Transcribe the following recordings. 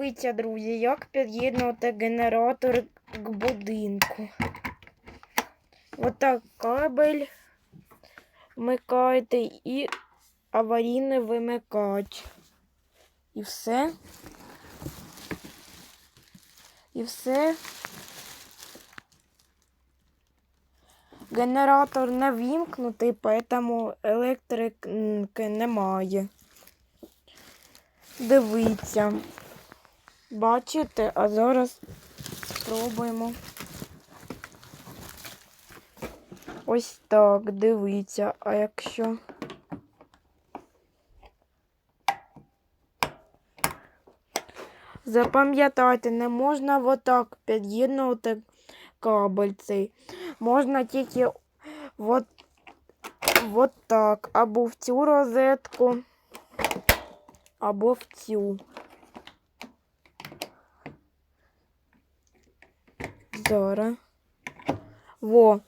Дивіться, друзі, як під'єднувати генератор к будинку. Отак кабель вмикаєте і аварійний вимикач. І все. І все. Генератор не вімкнутий, тому електрики немає. Дивіться. Бачите, а зараз спробуємо. Ось так, дивіться, а якщо. Запам'ятайте, не можна отак під'єднувати кабель цей. Можна тільки от, от так, або в цю розетку, або в цю. Зараз. Во.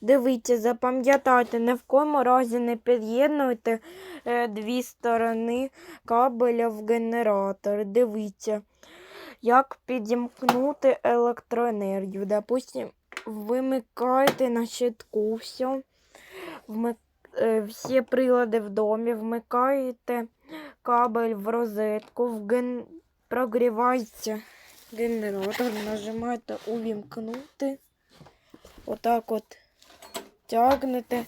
Дивіться, запам'ятайте, ні в кому разі не під'єднуйте е, дві сторони кабеля в генератор. Дивіться, як підімкнути електроенергію. Допустим, вимикайте на щитку все, вмик... е, всі прилади в домі, вмикаєте кабель в розетку, в ген... прогрівається генератор, нажимаєте увімкнути. Отак от тягнете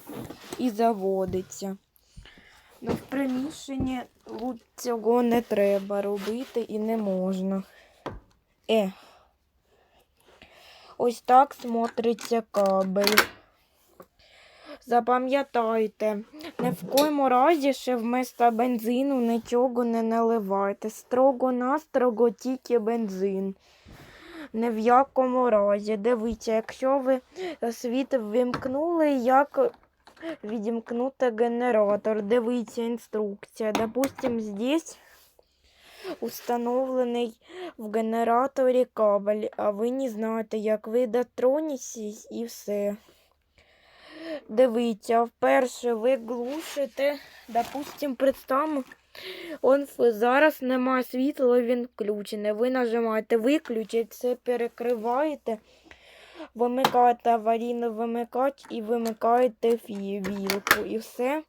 і заводиться. Ну, в приміщенні цього не треба робити і не можна. Е. Ось так смотриться кабель. Запам'ятайте, ні в коєму разі ще вместо бензину нічого не наливайте. Строго-настрого тільки бензин. Ні в якому разі. Дивіться, якщо ви світ вимкнули, як відімкнути генератор. Дивіться інструкція. Допустим, здесь установлений в генераторі кабель, а ви не знаєте, як ви дотронетесь і все. Дивіться, вперше ви глушите, допустим, представимо, он зараз немає світла, він включений. Ви нажимаєте виключити, це перекриваєте, вимикаєте аварійний вимикач і вимикаєте вілку і все.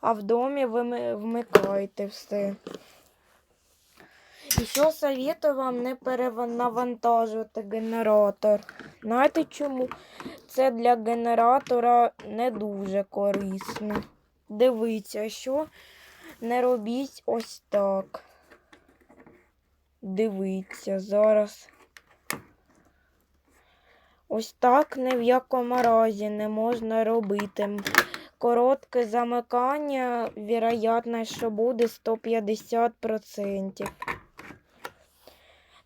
А в домі ви вмикаєте все. І що советую вам не перенавантажувати генератор. Знаєте чому? Це для генератора не дуже корисно. Дивіться, що не робіть ось так. Дивіться, зараз. Ось так ні в якому разі не можна робити. Коротке замикання, вероятність, що буде 150%.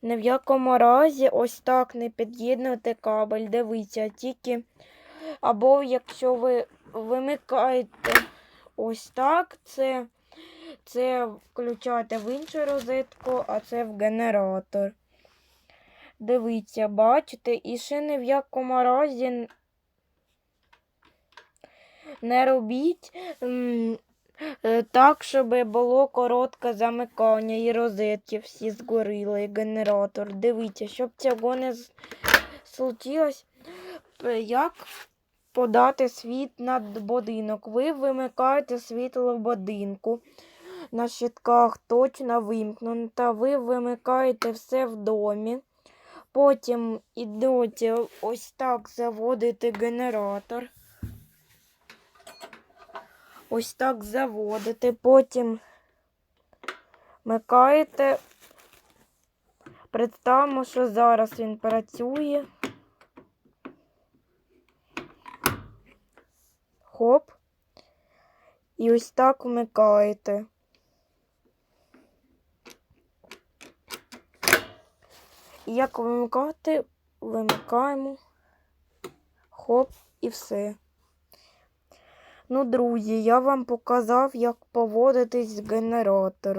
Ні в якому разі ось так не під'єднуйте кабель. Дивіться, тільки або якщо ви вимикаєте ось так, це, це включаєте в іншу розетку, а це в генератор. Дивіться, бачите, і ще ні в якому разі не робіть так, щоб було коротке замикання і розетки всі згоріли, і генератор. Дивіться, щоб цього не случилось, е, як подати світ над будинок. Ви вимикаєте світло в будинку. На щитках точно вимкнено, та ви вимикаєте все в домі. Потім ідете ось так заводите генератор. Ось так заводите, потім вмикаєте. Представимо, що зараз він працює. Хоп. І ось так вмикаєте. І як вимикати, вимикаємо. Хоп, і все. Ну, друзі, я вам показав, як поводитись з генератором.